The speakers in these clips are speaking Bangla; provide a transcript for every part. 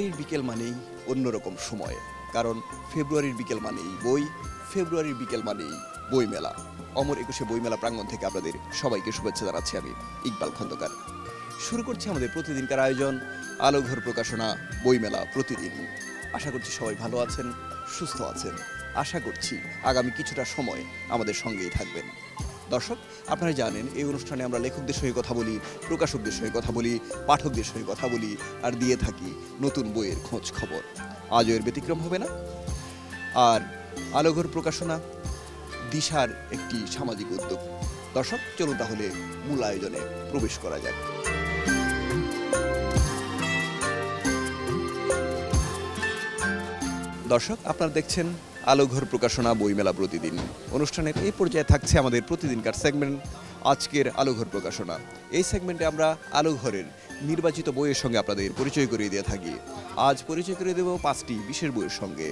ফেব্রুয়ারির বিকেল মানেই অন্যরকম সময়। কারণ ফেব্রুয়ারির বিকেল মানেই বই, ফেব্রুয়ারির বিকেল মানেই বইমেলা। অমর একুশে বইমেলা প্রাঙ্গণ থেকে আপনাদের সবাইকে শুভেচ্ছা জানাচ্ছি আমি, ইকবাল খন্দকার। শুরু করছি আমাদের প্রতিদিনকার আয়োজন, আলোঘর প্রকাশনা, বইমেলা প্রতিদিন। আশা করছি সবাই ভালো আছেন, সুস্থ আছেন। আশা করছি আগামী কিছুটা সময় আমাদের সঙ্গেই থাকবেন। দর্শক আপনারা জানেন, এই অনুষ্ঠানে আমরা লেখকদের সঙ্গে কথা বলি, প্রকাশকদের সঙ্গে কথা বলি, পাঠকদের সঙ্গে কথা বলি, আর দিয়ে থাকি নতুন বইয়ের খোঁজ খবর। আজও এর ব্যতিক্রম হবে না। আর আলোঘর প্রকাশনা দিশার একটি সামাজিক উদ্যোগ। দর্শক, চলুন তাহলে মূল আয়োজনে প্রবেশ করা যাক। দর্শক, আপনারা দেখছেন আলোঘর প্রকাশনা বইমেলা প্রতিদিন। অনুষ্ঠানের এই পর্যায়ে থাকছে আমাদের প্রতিদিনকার সেগমেন্ট আজকের আলোঘর প্রকাশনা। এই সেগমেন্টে আমরা আলোঘরের নির্বাচিত বইয়ের সঙ্গে আপনাদের পরিচয় করিয়ে দিয়ে থাকি। আজ পরিচয় করে দেব পাঁচটি বিশেষ বইয়ের সঙ্গে।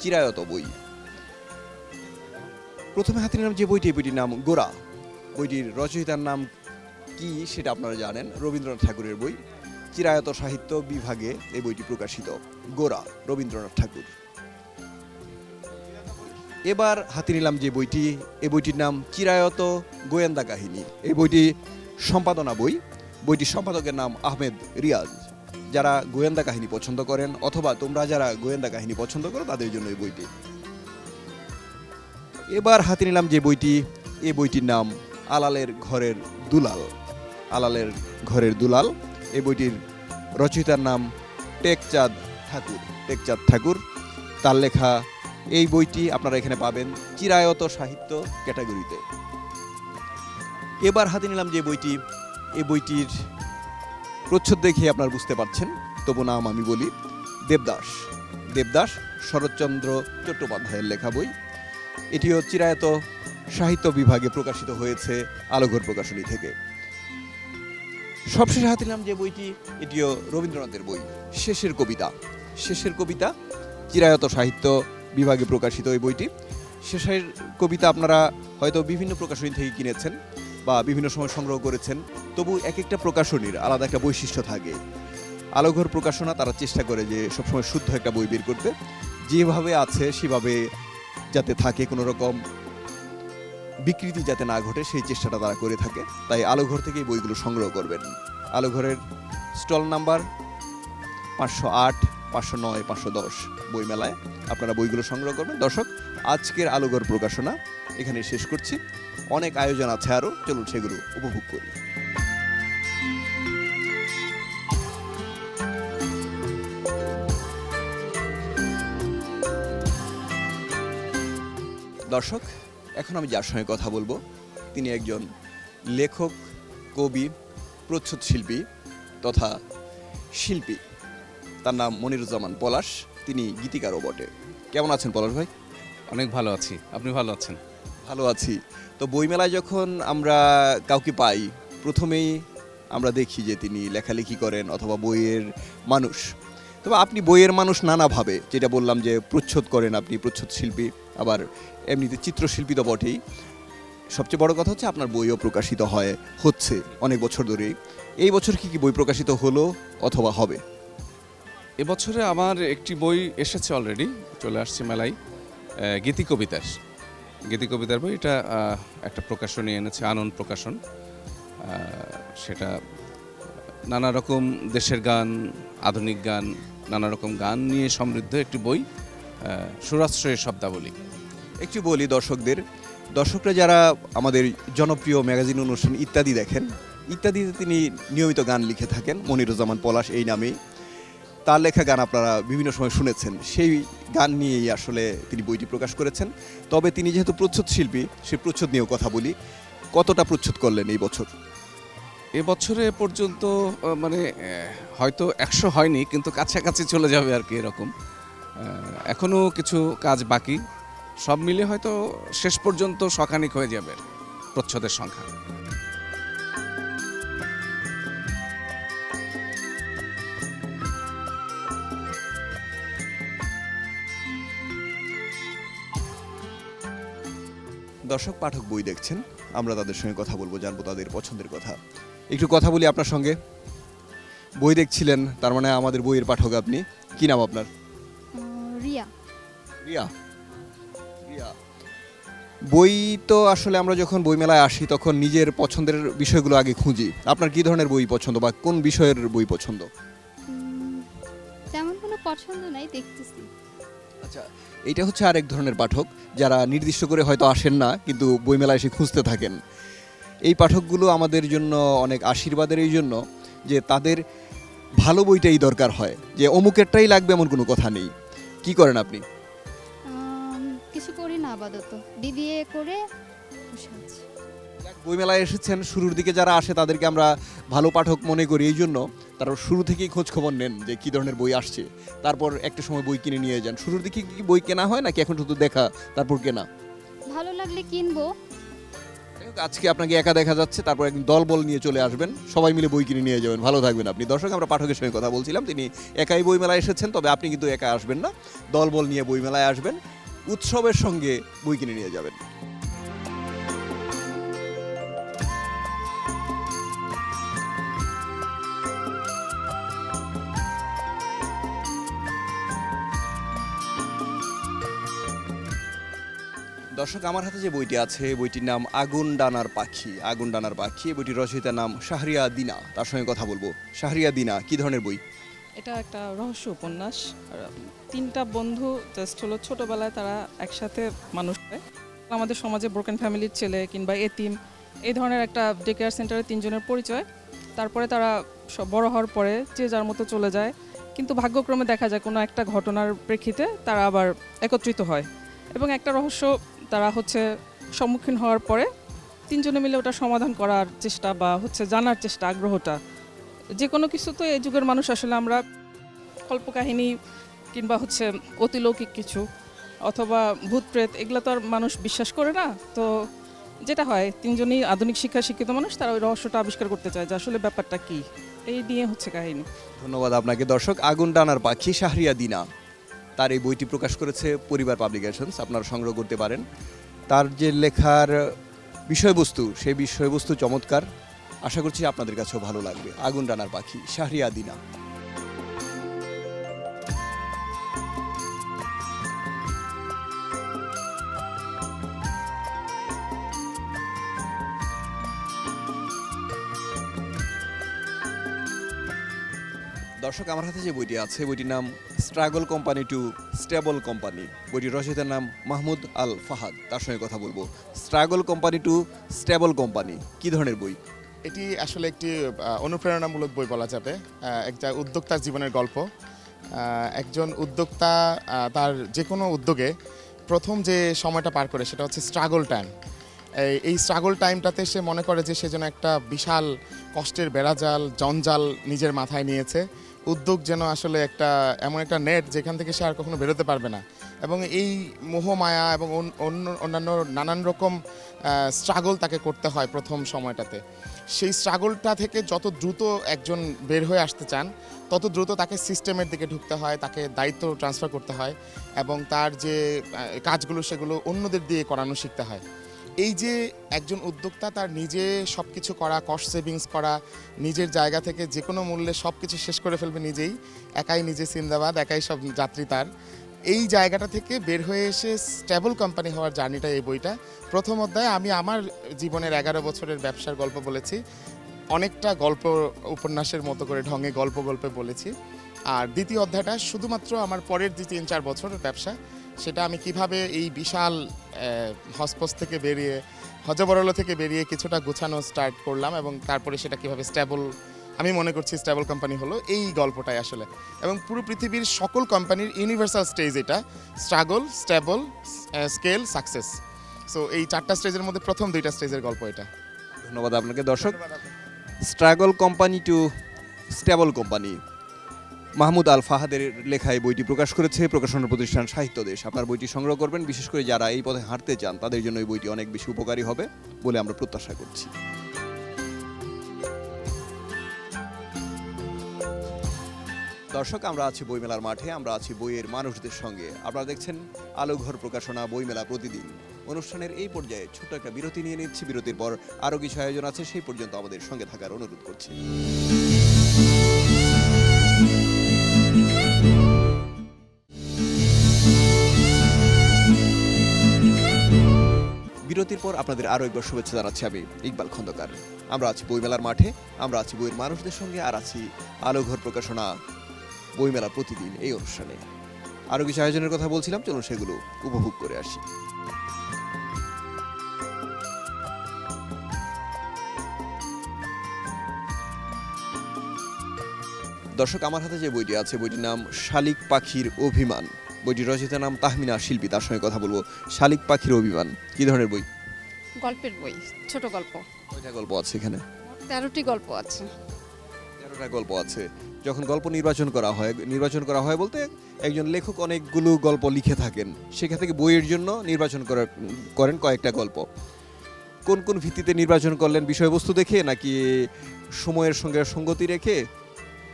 চিরায়ত বই। প্রথমে হাতে নিলাম যে বইটি, বইটির নাম গোরা বইটির রচয়িতার নাম কি সেটা আপনারা জানেন, রবীন্দ্রনাথ ঠাকুরের বই। চিরায়ত সাহিত্য বিভাগে এই বইটি প্রকাশিত। গোরা রবীন্দ্রনাথ ঠাকুর। এবার হাতে নিলাম যে বইটি এই বইটির নাম চিরায়ত গোয়েন্দা কাহিনী। এই বইটি সম্পাদনা বই, বইটির সম্পাদকের নাম আহমেদ রিয়াজ। যারা গোয়েন্দা কাহিনী পছন্দ করেন অথবা তোমরা যারা গোয়েন্দা কাহিনী পছন্দ করো, তাদের জন্য এই বইটি। এবার হাতে নিলাম যে বইটি, এ বইটির নাম আলালের ঘরের দুলাল। আলালের ঘরের দুলাল এই বইটির রচয়িতার নাম টেকচাঁদ ঠাকুর। টেকচাঁদ ঠাকুর, তার লেখা এই বইটি আপনারা এখানে পাবেন চিরায়ত সাহিত্য ক্যাটাগরিতে। এবার হাতে নিলাম যে বইটি, এই বইটির প্রচ্ছদ দেখে আপনারা বুঝতে পারছেন, তবু নাম আমি বলি দেবদাস। দেবদাস শরৎচন্দ্র চট্টোপাধ্যায়ের লেখা বই। এটিও চিরায়ত সাহিত্য বিভাগে প্রকাশিত হয়েছে আলোঘর প্রকাশনী থেকে। সবশেষে হাতে নিলাম যে বইটি, এটিও রবীন্দ্রনাথের বই, শেষের কবিতা। শেষের কবিতা, চিরায়ত সাহিত্য বিভাগে প্রকাশিত এই বইটি। শেষের কবিতা আপনারা হয়তো বিভিন্ন প্রকাশনী থেকে কিনেছেন বা বিভিন্ন সময় সংগ্রহ করেছেন, তবু এক একটা প্রকাশনীর আলাদা একটা বৈশিষ্ট্য থাকে। আলোঘর প্রকাশনা তারা চেষ্টা করে যে সবসময় শুদ্ধ একটা বই বের করতে। যেভাবে আছে সেভাবে যাতে থাকে, কোনো রকম বিকৃতি যাতে না ঘটে, সেই চেষ্টাটা তারা করে থাকে। তাই আলোঘর থেকে বইগুলো সংগ্রহ করবেন। আলোঘরের স্টল নাম্বার পাঁচশো আট পাঁচশো নয়, পাঁচশো দশ বইমেলায় আপনারা বইগুলো সংগ্রহ করবেন। দর্শক, আজকের আলোঘর প্রকাশনা এখানে শেষ করছি। অনেক আয়োজন আছে আরও। চলুন সেগুলো উপভোগ করি। দর্শক, এখন আমি যার সঙ্গে কথা বলব, তিনি একজন লেখক, কবি, প্রচ্ছদ শিল্পী তথা শিল্পী। তার নাম মনিরুজ্জামান পলাশ তিনি গীতিকারও বটে। কেমন আছেন পলাশ ভাই? অনেক ভালো আছি। আপনি ভালো আছেন? ভালো আছি। তো বইমেলায় যখন আমরা কাউকে পাই প্রথমেই আমরা দেখি যে তিনি লেখালেখি করেন অথবা বইয়ের মানুষ। তবে আপনি বইয়ের মানুষ নানাভাবে যেটা বললাম যে প্রচ্ছদ করেন আপনি প্রচ্ছদ শিল্পী আবার এমনিতে চিত্রশিল্পী তো বটেই। সবচেয়ে বড় কথা হচ্ছে আপনার বইও প্রকাশিত হয় হচ্ছে অনেক বছর ধরেই। এই বছর কি কি বই প্রকাশিত হলো অথবা হবে? এবছরে আমার একটি বই এসেছে অলরেডি চলে আসছে মেলায় গীতি কবিতার। গীতি কবিতার বই, এটা একটা প্রকাশনী এনেছে, আনন্দ প্রকাশন। সেটা, নানা রকম দেশের গান, আধুনিক গান, নানা রকম গান নিয়ে সমৃদ্ধ একটি বই সুরাশ্রয়ের শব্দাবলী। একটু বলি দর্শকদের, দর্শকরা যারা আমাদের জনপ্রিয় ম্যাগাজিন অনুষ্ঠান ইত্যাদি দেখেন, ইত্যাদিতে তিনি নিয়মিত গান লিখে থাকেন, মনিরুজ্জামান পলাশ এই নামেই তার লেখা গান আপনারা বিভিন্ন সময় শুনেছেন। সেই গান নিয়েই আসলে তিনি বইটি প্রকাশ করেছেন। তবে তিনি যেহেতু প্রচ্ছদ শিল্পী, সে প্রচ্ছদ নিয়েও কথা বলি। কতটা প্রচ্ছদ করলেন এই বছর? এবছরে পর্যন্ত মানে হয়তো একশো হয়নি, কিন্তু কাছাকাছি চলে যাবে আর কি এরকম। এখনও কিছু কাজ বাকি। সব মিলে হয়তো শেষ পর্যন্ত শখানিক হয়ে যাবে প্রচ্ছদের সংখ্যা। দর্শক পাঠক বই দেখছেন আমরা তাদের সঙ্গে কথা বলব জানব তাদের পছন্দের কথা। একটু কথা বলি আপনার সঙ্গে। বই দেখছিলেন তার মানে আমাদের বইয়ের পাঠক আপনি। কি নাম আপনার? রিয়া। রিয়া। রিয়া। বই তো আসলে আমরা যখন বইমেলায় আসি তখন নিজের পছন্দের বিষয়গুলো আগে খুঁজি। আপনার কি ধরনের বই পছন্দ বা কোন বিষয়ের বই পছন্দ? তেমন কোনো পছন্দ নাই দেখতেছি। আচ্ছা এইটা হচ্ছে আরেক ধরনের পাঠক যারা নির্দিষ্ট করে হয়তো আসেন না কিন্তু বইমেলায় এসে খুঁজতে থাকেন। এই পাঠকগুলো আমাদের জন্য অনেক আশীর্বাদের এই জন্য যে তাদের ভালো বইটাই দরকার হয় যে অমুকেরটাই লাগবে এমন কোনো কথা নেই। কি করেন আপনি? কিছু করি না আপাতত। বিবিএ করে বইমেলায় এসেছেন শুরুর দিকে যারা আসে তাদেরকে আমরা ভালো পাঠক মনে করি। এই জন্য তারা শুরু থেকেই খোঁজ খবর নেন যে কি ধরনের বই আসছে। তারপর একটা সময় বই কিনে নিয়ে যান। শুরুর দিকে কি বই কেনা হয় নাকি এখন শুধু দেখা তারপর কেনা? ভালো লাগলে কিনবো। আজকে আপনাকে একা দেখা যাচ্ছে তারপর একদিন দল বল নিয়ে চলে আসবেন। সবাই মিলে বই কিনে নিয়ে যাবেন। ভালো থাকবেন আপনি। দর্শক আমরা পাঠকের সঙ্গে কথা বলছিলাম তিনি একাই বইমেলায় এসেছেন তবে আপনি কিন্তু একা আসবেন না। দল বল নিয়ে বইমেলায় আসবেন। উৎসবের সঙ্গে বই কিনে নিয়ে যাবেন। দর্শক, আমার হাতে যে বইটি আছে, বইটির নাম আগুন ডানার পাখি। আগুন ডানার পাখি বইটির রচয়িতার নাম শাহরিয়া দিনা। তার সঙ্গে কথা বলব। শাহরিয়া দিনা, কি ধরনের বই? এটা একটা রহস্য উপন্যাস। তিনটা বন্ধু জাস্ট হলো ছোটবেলায় তারা একসাথে মানুষ আমাদের সমাজে ব্রোকেন ফ্যামিলির ছেলে কিংবা এতিম, এই ধরনের একটা ডে কেয়ার সেন্টারে তিনজনের পরিচয়। তারপরে তারা বড় হওয়ার পরে যে যার মতো চলে যায়। কিন্তু ভাগ্যক্রমে দেখা যায় কোনো একটা ঘটনার প্রেক্ষিতে তারা আবার একত্রিত হয়। এবং একটা রহস্য তারা হচ্ছে সম্মুখীন হওয়ার পরে তিনজনে মিলে ওটা সমাধান করার চেষ্টা বা হচ্ছে জানার চেষ্টা, আগ্রহটা। যে কোনো কিছু তো এই যুগের মানুষ আসলে আমরা কল্পকাহিনী কিংবা হচ্ছে অতিলৌকিক কিছু অথবা ভূত প্রেত এগুলো তো আর মানুষ বিশ্বাস করে না। তো যেটা হয়, তিনজনই আধুনিক শিক্ষা শিক্ষিত মানুষ, তারা ওই রহস্যটা আবিষ্কার করতে চায় যে আসলে ব্যাপারটা কি। এই নিয়ে হচ্ছে কাহিনী। ধন্যবাদ আপনাকে দর্শক। আগুন ডানার পাখি শাহরিয়া দিনা তার এই বইটি প্রকাশ করেছে পরিবার পাবলিকেশনস, আপনারা সংগ্রহ করতে পারেন। তার যে লেখার বিষয়বস্তু, সেই বিষয়বস্তু চমৎকার। আশা করছি আপনাদের কাছেও ভালো লাগবে। আগুন রানার পাখি শাহরিয়া দিনা দর্শক, আমার হাতে যে বইটি আছে, বইটির নাম struggle company to stable company বইটির রচয়িতার নাম মাহমুদ আল ফাহাদ তার সঙ্গে কথা বলব। Struggle company to stable company কি ধরনের বই? এটি আসলে একটি অনুপ্রেরণামূলক বই বলা যাবে। একটা উদ্যোক্তার জীবনের গল্প। একজন উদ্যোক্তা তার যে কোনো উদ্যোগে প্রথম যে সময়টা পার করে সেটা হচ্ছে স্ট্রাগল টাইম এই স্ট্রাগল টাইমটাতে সে মনে করে যে সে যেন একটা বিশাল কষ্টের বেড়াজাল, জঞ্জাল নিজের মাথায় নিয়েছে। উদ্যোগ যেন আসলে একটা, এমন একটা নেট যেখান থেকে সে আর কখনো বেরোতে পারবে না। এবং এই মোহমায়া এবং অন- অন্য, অন্যান্য নানান রকম স্ট্রাগল তাকে করতে হয় প্রথম সময়টাতে। সেই স্ট্রাগলটা থেকে যত দ্রুত একজন বের হয়ে আসতে চান, তত দ্রুত তাকে সিস্টেমের দিকে ঢুকতে হয়, তাকে দায়িত্ব ট্রান্সফার করতে হয় এবং তার যে কাজগুলো সেগুলো অন্যদের দিয়ে করানো শিখতে হয়। এই যে একজন উদ্যোক্তা তার নিজে সব কিছু করা কস্ট সেভিংস করা, নিজের জায়গা থেকে যে কোনো মূল্যে সব কিছু শেষ করে ফেলবে নিজেই, একাই নিজে সিন্দাবাদ, একাই সব যাত্রী তার। এই জায়গাটা থেকে বের হয়ে এসে স্টেবল কোম্পানি হওয়ার জার্নিটা এই বইটা। প্রথম অধ্যায়ে আমি আমার জীবনের এগারো বছরের ব্যবসার গল্প বলেছি। অনেকটা গল্প উপন্যাসের মতো করে ঢঙে গল্প গল্পে বলেছি। আর দ্বিতীয় অধ্যায়টা শুধুমাত্র আমার পরের যে তিন চার বছর ব্যবসা সেটা আমি কীভাবে এই বিশাল হসপস থেকে বেরিয়ে হজবরল থেকে বেরিয়ে কিছুটা গোছানো স্টার্ট করলাম এবং তারপরে সেটা কীভাবে স্টেবল আমি মনে করছি স্টেবল কোম্পানি হলো এই গল্পটাই আসলে। এবং পুরো পৃথিবীর সকল কোম্পানির ইউনিভার্সাল স্টেজ এটা struggle stable scale success so এই চারটা স্টেজের মধ্যে প্রথম দুইটা স্টেজের গল্প এটা। ধন্যবাদ আপনাকে, দর্শক। Struggle company to stable company Mahmud Al ফাহাদের লেখা এই বইটি প্রকাশ করেছে প্রকাশনা প্রতিষ্ঠান সাহিত্য দেশ। আপনার বইটি সংগ্রহ করবেন, বিশেষ করে যারা এই পথে হাঁটতে চান, তাদের জন্য এই বইটি অনেক বেশি উপকারী হবে বলে আমরা প্রত্যাশা করছি। দর্শক, আমরা আছি বইমেলার মাঠে, আমরা আছি বইয়ের মানুষদের সঙ্গে। আপনারা দেখছেন আলোঘর প্রকাশনা বইমেলা প্রতিদিন। অনুষ্ঠানের এই পর্যায়ে ছোট্ট একটা বিরতি নিয়ে নিচ্ছি। বিরতির পর আরও কিছু আয়োজন আছে, সেই পর্যন্ত আমাদের সঙ্গে থাকার অনুরোধ করছি। বিরতির পর আপনাদের আরও একবার শুভেচ্ছা জানাচ্ছি আমি ইকবাল খন্দকার। আমরা আছি বইমেলার মাঠে, আমরা আছি বইয়ের মানুষদের সঙ্গে আর আছি আলোঘর প্রকাশনা বইমেলা প্রতিদিন এই অনুষ্ঠানে। আরও কিছু আয়োজনের কথা বলছিলাম, চলুন সেগুলো উপভোগ করে আসি। দর্শক, আমার হাতে যে বইটি আছে, বইটির নাম শালিক পাখির অভিমান। বইটির রচিতার নাম তাহমিনা শিল্পী তার সঙ্গে কথা বলব শালিক পাখির অভিমান। কি ধরনের বই? গল্পের বই ছোট গল্প। কয়টা গল্প আছে এখানে? তেরোটি গল্প আছে। তেরোটা গল্প আছে। যখন গল্প নির্বাচন করা হয় নির্বাচন করা হয় বলতে একজন লেখক অনেকগুলো গল্প লিখে থাকেন। সেখান থেকে বইয়ের জন্য নির্বাচন করা করেন কয়েকটা গল্প। কোন কোন ভিত্তিতে নির্বাচন করলেন বিষয়বস্তু দেখে নাকি সময়ের সঙ্গে সঙ্গতি রেখে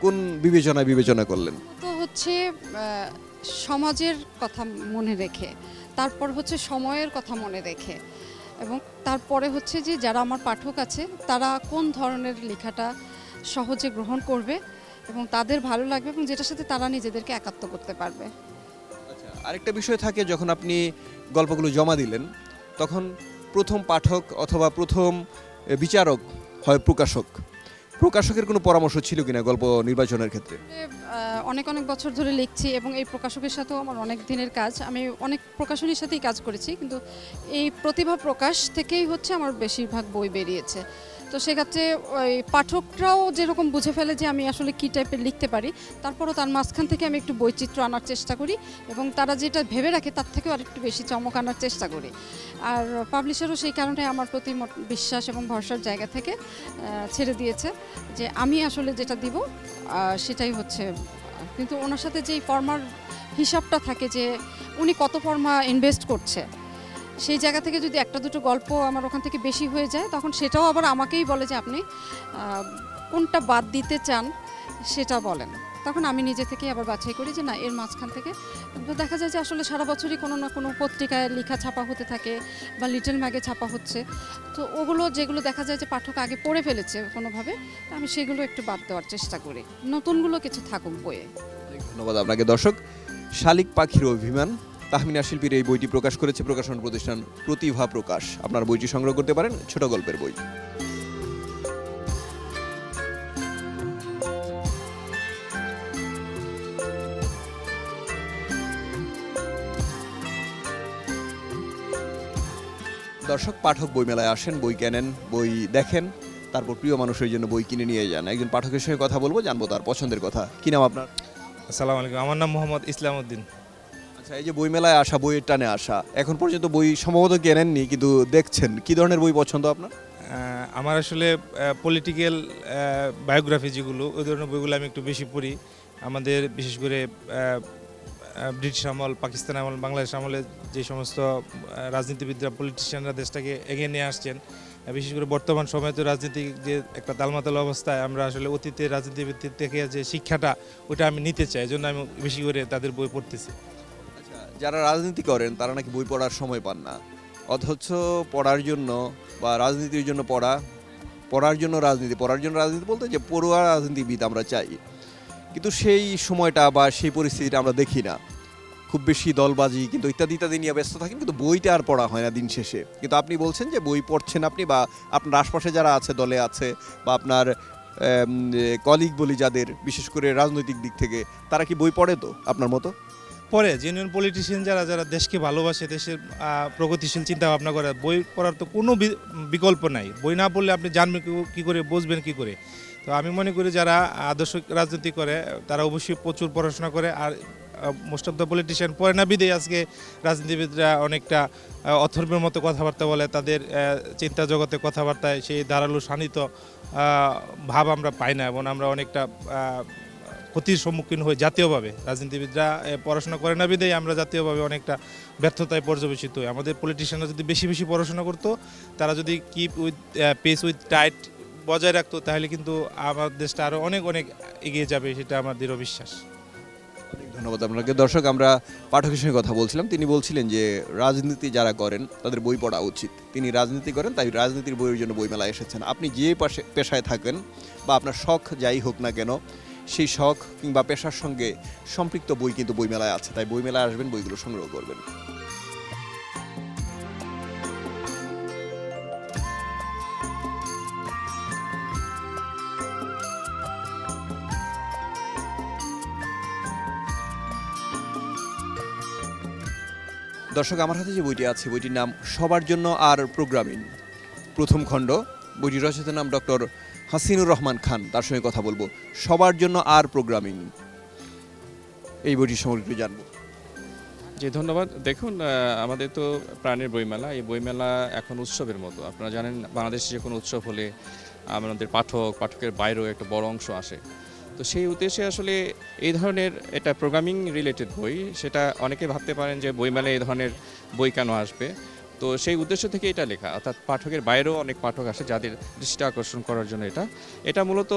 কোন বিবেচনায় বিবেচনা করলেন? তো হচ্ছে সমাজের কথা মনে রেখে, তারপর হচ্ছে সময়ের কথা মনে রেখে এবং তারপরে হচ্ছে যে যারা আমার পাঠক আছে, তারা কোন ধরনের লেখাটা সহজে গ্রহণ করবে এবং তাদের ভালো লাগবে এবং যেটার সাথে তারা নিজেদেরকে একাত্ম করতে পারবে। আচ্ছা আরেকটা বিষয় থাকে, যখন আপনি গল্পগুলো জমা দিলেন, তখন প্রথম পাঠক অথবা প্রথম বিচারক হয় প্রকাশক। প্রকাশকের কোনো পরামর্শ ছিল কিনা গল্প নির্বাচনের ক্ষেত্রে? অনেক অনেক বছর ধরে লিখছি এবং এই প্রকাশকের সাথেও আমার অনেক দিনের কাজ। আমি অনেক প্রকাশনীর সাথেই কাজ করেছি, কিন্তু এই প্রতিভা প্রকাশ থেকেই হচ্ছে আমার বেশিরভাগ বই বেরিয়েছে। তো সেক্ষেত্রে ওই পাঠকরাও যেরকম বুঝে ফেলে যে আমি আসলে কী টাইপের লিখতে পারি, তারপরও তার মাঝখান থেকে আমি একটু বৈচিত্র্য আনার চেষ্টা করি এবং তারা যেটা ভেবে রাখে তার থেকেও আরেকটু বেশি চমক আনার চেষ্টা করি। আর পাবলিশারও সেই কারণে আমার প্রতি বিশ্বাস এবং ভরসার জায়গা থেকে ছেড়ে দিয়েছে যে আমি আসলে যেটা দিব সেটাই হচ্ছে, কিন্তু ওনার সাথে যেই ফর্মার হিসাবটা থাকে যে উনি কত ফর্মা ইনভেস্ট করছে সেই জায়গা থেকে যদি একটা দুটো গল্প আমার ওখান থেকে বেশি হয়ে যায়, তখন সেটাও আবার আমাকেই বলে যে আপনি কোনটা বাদ দিতে চান সেটা বলেন। তখন আমি নিজে থেকেই আবার বাছাই করি যে না, এর মাঝখান থেকে। দেখা যায় যে আসলে সারা বছরই কোনো না কোনো পত্রিকায় লেখা ছাপা হতে থাকে বা লিটল ম্যাগে ছাপা হচ্ছে। তো ওগুলো যেগুলো দেখা যায় যে পাঠক আগে পড়ে ফেলেছে কোনোভাবে আমি সেগুলো একটু বাদ দেওয়ার চেষ্টা করি। নতুনগুলো কিছু থাকুক বইয়ে। ধন্যবাদ আপনাকে। দর্শক, শালিক পাখির অভিমান। তাহমিনা শিল্পীর এই বইটি প্রকাশ করেছে প্রকাশন প্রতিষ্ঠান প্রতিভা প্রকাশ। আপনার বইটি সংগ্রহ করতে পারেন ছোট গল্পের বই। দর্শক, পাঠক বইমেলায় আসেন, বই কেনেন, বই দেখেন, তারপর প্রিয় মানুষের জন্য বই কিনে নিয়ে যান। একজন পাঠকের সঙ্গে কথা বলব, জানব তার পছন্দের কথা। কি নাম আপনার? আসসালামু আলাইকুম, আমার নাম মোহাম্মদ ইসলাম উদ্দিন আচ্ছা এই যে বইমেলায় আসা, বইয়ের টানে আসা, এখন পর্যন্ত বই সম্ভবত কেনেননি কিন্তু দেখছেন, কি ধরনের বই পছন্দ আপনার? আমার আসলে পলিটিক্যাল বায়োগ্রাফি যেগুলো, ওই ধরনের বইগুলো আমি একটু বেশি পড়ি। আমাদের, বিশেষ করে ব্রিটিশ আমল, পাকিস্তান আমল, বাংলাদেশ আমলে যে সমস্ত রাজনীতিবিদরা পলিটিশিয়ানরা দেশটাকে এগিয়ে নিয়ে আসছেন বিশেষ করে বর্তমান সময়ে তো রাজনীতি যে একটা তালমাতাল অবস্থায়, আমরা আসলে অতীতের রাজনীতিবিদ থেকে যে শিক্ষাটা, ওটা আমি নিতে চাই জন্য আমি বেশি করে তাদের বই পড়তেছি। যারা রাজনীতি করেন, তারা নাকি বই পড়ার সময় পান না। অথচ পড়ার জন্য বা রাজনীতির জন্য পড়া, পড়ার জন্য রাজনীতি, পড়ার জন্য রাজনীতি বলতে যে পড়ুয়া রাজনীতিবিদ আমরা চাই। কিন্তু সেই সময়টা বা সেই পরিস্থিতিটা আমরা দেখি না। খুব বেশি দলবাজি কিন্তু ইত্যাদি ইত্যাদি নিয়ে ব্যস্ত থাকেন, কিন্তু বইটা আর পড়া হয় না দিন শেষে। কিন্তু আপনি বলছেন যে বই পড়ছেন আপনি বা আপনার আশপাশে যারা আছে, দলে আছে বা আপনার কলিগ বলি যাদের, বিশেষ করে রাজনৈতিক দিক থেকে, তারা কি বই পড়ে তো আপনার মতো? পরে জেনুইন পলিটিশিয়ান যারা যারা দেশকে ভালোবাসে, দেশের প্রগতিশীল চিন্তা ভাবনা করে, বই পড়ার তো কোনো বিকল্প নাই। বই না পড়লে আপনি জানবেন কি- করে, বুঝবেন কি করে। তো আমি মনে করি যারা আদর্শ রাজনীতি করে, তারা অবশ্যই প্রচুর পড়াশোনা করে। আর মোস্ট অফ দ্য পলিটিশিয়ান পড়ে না বিদেই আজকে রাজনীতিবিদরা অনেকটা অথর্বের মতো কথাবার্তা বলে। তাদের চিন্তা জগতে কথাবার্তায় সেই ধারালো, শানিত ভাব আমরা পাই না এবং আমরা অনেকটা ক্ষতির সম্মুখীন হই জাতীয়ভাবে। রাজনীতিবিদরা পড়াশোনা করে না বিদেই আমরা জাতীয়ভাবে অনেকটা ব্যর্থতায় পর্যবেসিত হই। আমাদের পলিটিশিয়ানরা যদি বেশি বেশি পড়াশোনা করতো, তারা যদি keep with pace with tight বজায় রাখতো, তাহলে কিন্তু আমার দেশটা আরও অনেক অনেক এগিয়ে যাবে, সেটা আমার দৃঢ় বিশ্বাস। ধন্যবাদ আপনাকে। দর্শক, আমরা পাঠকের সঙ্গে কথা বলছিলাম। তিনি বলছিলেন যে, রাজনীতি যারা করেন, তাদের বই পড়া উচিত। তিনি রাজনীতি করেন, তাই রাজনীতির বইয়ের জন্য বইমেলায় এসেছেন। আপনি যে পাশে, পেশায় থাকেন, বা আপনার শখ যাই হোক না কেন সেই শখ কিংবা পেশার সঙ্গে সম্পৃক্ত বই কিন্তু বইমেলায় আছে। তাই বইমেলায় আসবেন, বইগুলো সংগ্রহ করবেন। দর্শক, আমার হাতে যে বইটি আছে, বইটির নাম সবার জন্য আর প্রোগ্রামিং। প্রথম খণ্ড, বইটির রচিত নাম ডক্টর হাসিনুর রহমান খান, তার সঙ্গে কথা বলব। সবার জন্য আর প্রোগ্রামিং এই বইটির সম্পর্কে জানব। জি, ধন্যবাদ। দেখুন আমাদের তো প্রাণের বইমেলা। এই বইমেলা এখন উৎসবের মতো। আপনারা জানেন, বাংলাদেশে যে কোনো উৎসব হলে আমাদের পাঠক, পাঠকের বাইরেও একটা বড় অংশ আসে। তো সেই উদ্দেশ্যে আসলে এই ধরনের এটা প্রোগ্রামিং রিলেটেড বই, সেটা অনেকে ভাবতে পারেন যে বইমেলায় এই ধরনের বই কেন আসবে? তো সেই উদ্দেশ্য থেকে এটা লেখা। অর্থাৎ পাঠকের বাইরেও অনেক পাঠক আসে যাদের দৃষ্টি আকর্ষণ করার জন্য এটা। এটা মূলত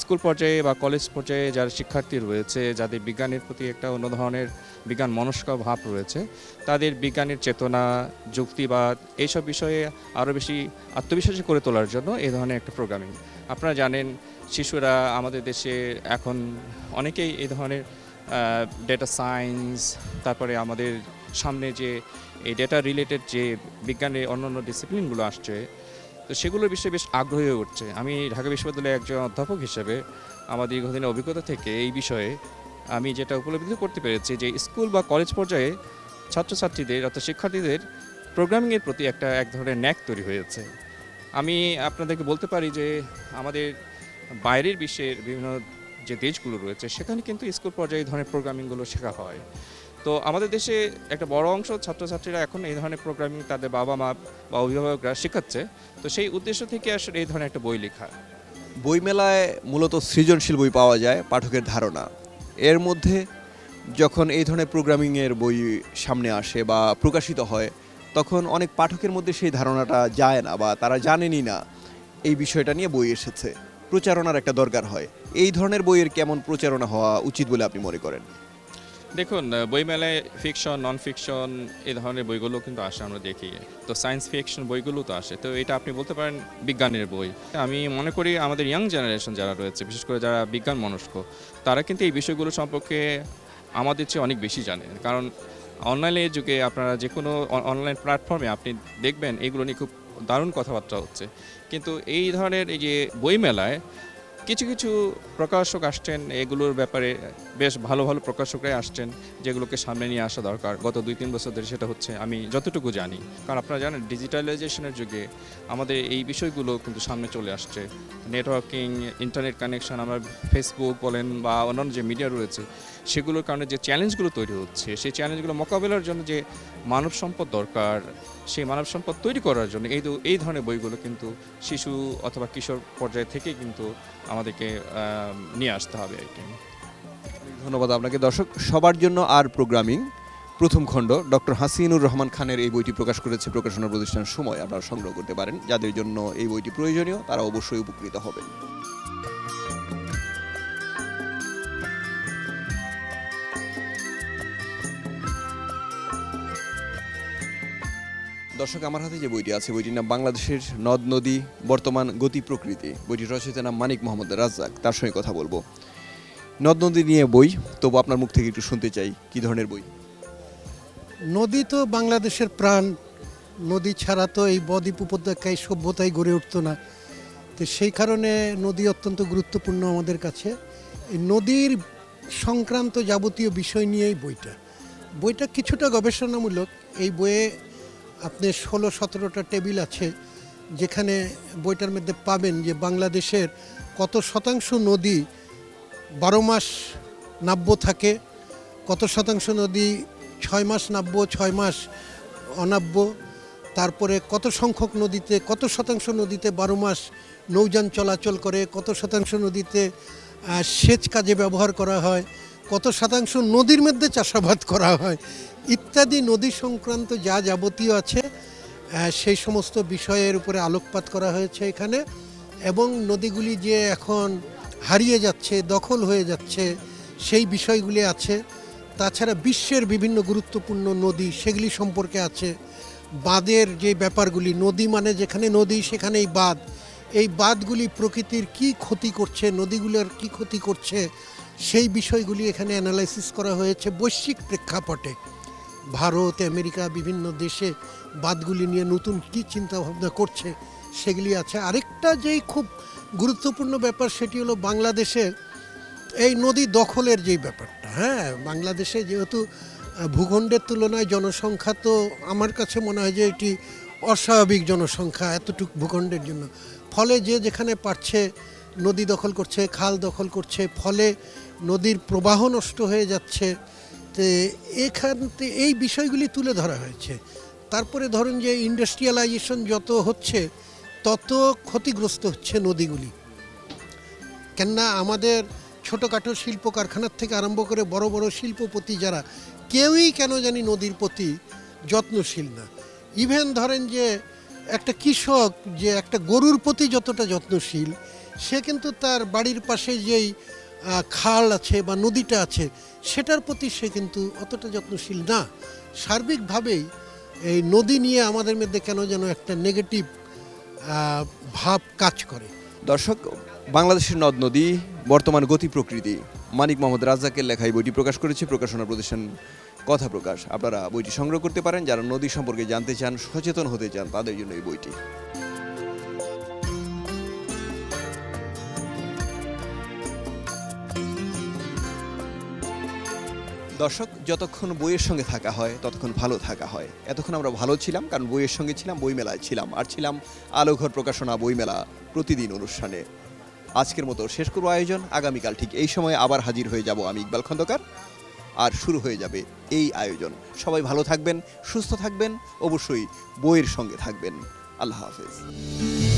স্কুল পর্যায়ে বা কলেজ পর্যায়ে যারা শিক্ষার্থী রয়েছে, যাদের বিজ্ঞানের প্রতি একটা অন্য ধরনের বিজ্ঞান মনস্ক ভাব রয়েছে, তাদের বিজ্ঞানের চেতনা, যুক্তিবাদ এইসব বিষয়ে আরও বেশি আত্মবিশ্বাসী করে তোলার জন্য এই ধরনের একটা প্রোগ্রামিং আপনারা জানেন, শিশুরা আমাদের দেশে এখন অনেকেই এই ধরনের ডেটা সায়েন্স তারপরে আমাদের সামনে যে এই ডেটা রিলেটেড যে বিজ্ঞানের অন্যান্য ডিসিপ্লিনগুলো আসছে, তো সেগুলোর বিষয়ে বেশ আগ্রহী হয়ে উঠছে। আমি ঢাকা বিশ্ববিদ্যালয়ের একজন অধ্যাপক হিসেবে আমার দীর্ঘদিনের অভিজ্ঞতা থেকে এই বিষয়ে আমি যেটা উপলব্ধি করতে পেরেছি যে স্কুল বা কলেজ পর্যায়ে ছাত্রছাত্রীদের অর্থাৎ শিক্ষার্থীদের প্রোগ্রামিংয়ের প্রতি একটা এক ধরনের ন্যাক তৈরি হয়েছে। আমি আপনাদেরকে বলতে পারি যে আমাদের বাইরের বিশ্বের বিভিন্ন যে দেশগুলো রয়েছে, সেখানে কিন্তু স্কুল পর্যায়ে ধরনের প্রোগ্রামিংগুলো শেখা হয়। তো আমাদের দেশে একটা বড় অংশ ছাত্রছাত্রীরা এখন এই ধরনের প্রোগ্রামিং তাদের বাবা মা বা অভিভাবকরা শেখাচ্ছে। তো সেই উদ্দেশ্য থেকে আসলে এই ধরনের একটা বই লেখা। বইমেলায় মূলত সৃজনশীল বই পাওয়া যায় পাঠকের ধারণা। এর মধ্যে যখন এই ধরনের প্রোগ্রামিংয়ের বই সামনে আসে বা প্রকাশিত হয়, তখন অনেক পাঠকের মধ্যে সেই ধারণাটা যায় না বা তারা জানেনই না এই বিষয়টা নিয়ে বই এসেছে। প্রচারণার একটা দরকার হয়। এই ধরনের বইয়ের কেমন প্রচারণা হওয়া উচিত বলে আপনি মনে করেন? দেখুন বইমেলায় ফিকশন নন ফিকশন এই ধরনের বইগুলো কিন্তু আসে, আমরা দেখি। তো সায়েন্স ফিকশন বইগুলো তো আসে। তো এটা আপনি বলতে পারেন বিজ্ঞানের বই। আমি মনে করি আমাদের ইয়াং জেনারেশন যারা রয়েছে, বিশেষ করে যারা বিজ্ঞান মনস্ক, তারা কিন্তু এই বিষয়গুলো সম্পর্কে আমাদের চেয়ে অনেক বেশি জানে। কারণ অনলাইনের যুগে আপনারা যে কোনো অনলাইন প্ল্যাটফর্মে আপনি দেখবেন, এগুলো নিয়ে খুব দারুণ কথাবার্তা হচ্ছে। কিন্তু এই ধরনের এই যে বইমেলায় কিছু কিছু প্রকাশক আসছেন, এগুলোর ব্যাপারে বেশ ভালো ভালো প্রকাশকরাই আসছেন, যেগুলোকে সামনে নিয়ে আসা দরকার। গত দুই তিন বছর ধরে সেটা হচ্ছে, আমি যতটুকু জানি। কারণ আপনারা জানেন ডিজিটালাইজেশনের যুগে আমাদের এই বিষয়গুলো কিন্তু সামনে চলে আসছে। নেটওয়ার্কিং ইন্টারনেট কানেকশন আমরা ফেসবুক বলেন বা অন্যান্য যে মিডিয়া রয়েছে সেগুলোর কারণে যে চ্যালেঞ্জগুলো তৈরি হচ্ছে, সেই চ্যালেঞ্জগুলো মোকাবেলার জন্য যে মানব সম্পদ দরকার, সেই মানব সম্পদ তৈরি করার জন্য এই এই ধরনের বইগুলো কিন্তু শিশু অথবা কিশোর পর্যায় থেকে কিন্তু আমাদেরকে নিয়ে আসতে হবে আর কি। ধন্যবাদ আপনাকে। দর্শক, সবার জন্য আর প্রোগ্রামিং প্রথম খণ্ড, ডক্টর হাসিনুর রহমান খানের এই বইটি প্রকাশ করেছে প্রকাশনা প্রতিষ্ঠান সময়। আপনারা সংগ্রহ করতে পারেন। যাদের জন্য এই বইটি প্রয়োজনীয়, তারা অবশ্যই উপকৃত হবেন। দর্শক, আমার হাতে যে বইটি আছে, বইটির নাম বাংলাদেশের নদ নদী, বর্তমান গতি প্রকৃতি। বইটির রচয়িতার নাম মানিক মোহাম্মদ রাজ্জাক। তার সঙ্গে কথা বলব। নদ নদী নিয়ে বই, তবু আপনার মুখ থেকে একটু শুনতে চাই, কি ধরনের বই? নদী তো বাংলাদেশের প্রাণ। নদী ছাড়া তো এই বদ্বীপ উপত্যকায় সভ্যতাই গড়ে উঠতো না। তো সেই কারণে নদী অত্যন্ত গুরুত্বপূর্ণ আমাদের কাছে। এই নদীর সংক্রান্ত যাবতীয় বিষয় নিয়েই বইটা। বইটা কিছুটা গবেষণামূলক। এই বইয়ে আপনি ষোলো, সতেরোটা টেবিল আছে যেখানে বইটার মধ্যে পাবেন যে বাংলাদেশের কত শতাংশ নদী বারো মাস নাব্য থাকে, কত শতাংশ নদী ছয় মাস নাব্য, ছয় মাস অনাব্য, তারপরে কত সংখ্যক নদীতে, কত শতাংশ নদীতে বারো মাস নৌযান চলাচল করে, কত শতাংশ নদীতে সেচ কাজে ব্যবহার করা হয় কত শতাংশ নদীর মধ্যে চাষাবাদ করা হয়, ইত্যাদি নদী সংক্রান্ত যা যাবতীয় আছে সেই সমস্ত বিষয়ের উপরে আলোকপাত করা হয়েছে এখানে, এবং নদীগুলি যে এখন হারিয়ে যাচ্ছে, দখল হয়ে যাচ্ছে, সেই বিষয়গুলি আছে। তাছাড়া বিশ্বের বিভিন্ন গুরুত্বপূর্ণ নদী সেগুলি সম্পর্কে আছে। বাঁধের যে ব্যাপারগুলি, নদী মানে যেখানে নদী, সেখানেই বাঁধ। এই বাঁধগুলি প্রকৃতির কি ক্ষতি করছে, নদীগুলোর কি ক্ষতি করছে সেই বিষয়গুলি এখানে অ্যানালাইসিস করা হয়েছে বৈশ্বিক প্রেক্ষাপটে। ভারত, আমেরিকা, বিভিন্ন দেশে বাদগুলি নিয়ে নতুন কি চিন্তা ভাবনা করছে সেগুলি আছে। আরেকটা যেই খুব গুরুত্বপূর্ণ ব্যাপার সেটি হলো বাংলাদেশে এই নদী দখলের যেই ব্যাপারটা হ্যাঁ? বাংলাদেশে যেহেতু ভূখণ্ডের তুলনায় জনসংখ্যা তো আমার কাছে মনে হয় যে এটি অস্বাভাবিক জনসংখ্যা এতটুকু ভূখণ্ডের জন্য। ফলে যে যেখানে পারছে, নদী দখল করছে, খাল দখল করছে, ফলে নদীর প্রবাহ নষ্ট হয়ে যাচ্ছে, তো এখান এই বিষয়গুলি তুলে ধরা হয়েছে। তারপরে ধরুন যে ইন্ডাস্ট্রিয়ালাইজেশন যত হচ্ছে, তত ক্ষতিগ্রস্ত হচ্ছে নদীগুলি। কেননা আমাদের ছোটোখাটো শিল্প কারখানার থেকে আরম্ভ করে বড় বড় শিল্পপতি যারা, কেউই কেন জানি নদীর প্রতি যত্নশীল না। ইভেন ধরেন যে একটা কৃষক যে একটা গরুর প্রতি যতটা যত্নশীল, সে কিন্তু তার বাড়ির পাশে যেই খাল আছে বা নদীটা আছে, সেটার প্রতি সে কিন্তু অতটা যত্নশীল না। সার্বিকভাবেই এই নদী নিয়ে আমাদের মধ্যে কেন যেন একটা নেগেটিভ ভাব কাজ করে। দর্শক, বাংলাদেশের নদ নদী, বর্তমান গতি প্রকৃতি। মানিক মোহাম্মদ রাজ্জাকের লেখা এই বইটি প্রকাশ করেছে, প্রকাশনা প্রতিষ্ঠান কথা প্রকাশ। আপনারা বইটি সংগ্রহ করতে পারেন। যারা নদী সম্পর্কে জানতে চান, সচেতন হতে চান, তাদের জন্য এই বইটি। দর্শক, যতক্ষণ বইয়ের সঙ্গে থাকা হয়, ততক্ষণ ভালো থাকা হয়। এতক্ষণ আমরা ভালো ছিলাম, কারণ বইয়ের সঙ্গে ছিলাম, বইমেলায় ছিলাম। আর ছিলাম আলোঘর প্রকাশনা বইমেলা প্রতিদিন অনুষ্ঠানে। আজকের মতো শেষ করব আয়োজন। আগামীকাল ঠিক এই সময় আবার হাজির হয়ে যাব আমি ইকবাল খন্দকার। আর শুরু হয়ে যাবে এই আয়োজন। সবাই ভালো থাকবেন, সুস্থ থাকবেন, অবশ্যই বইয়ের সঙ্গে থাকবেন। আল্লাহ হাফেজ।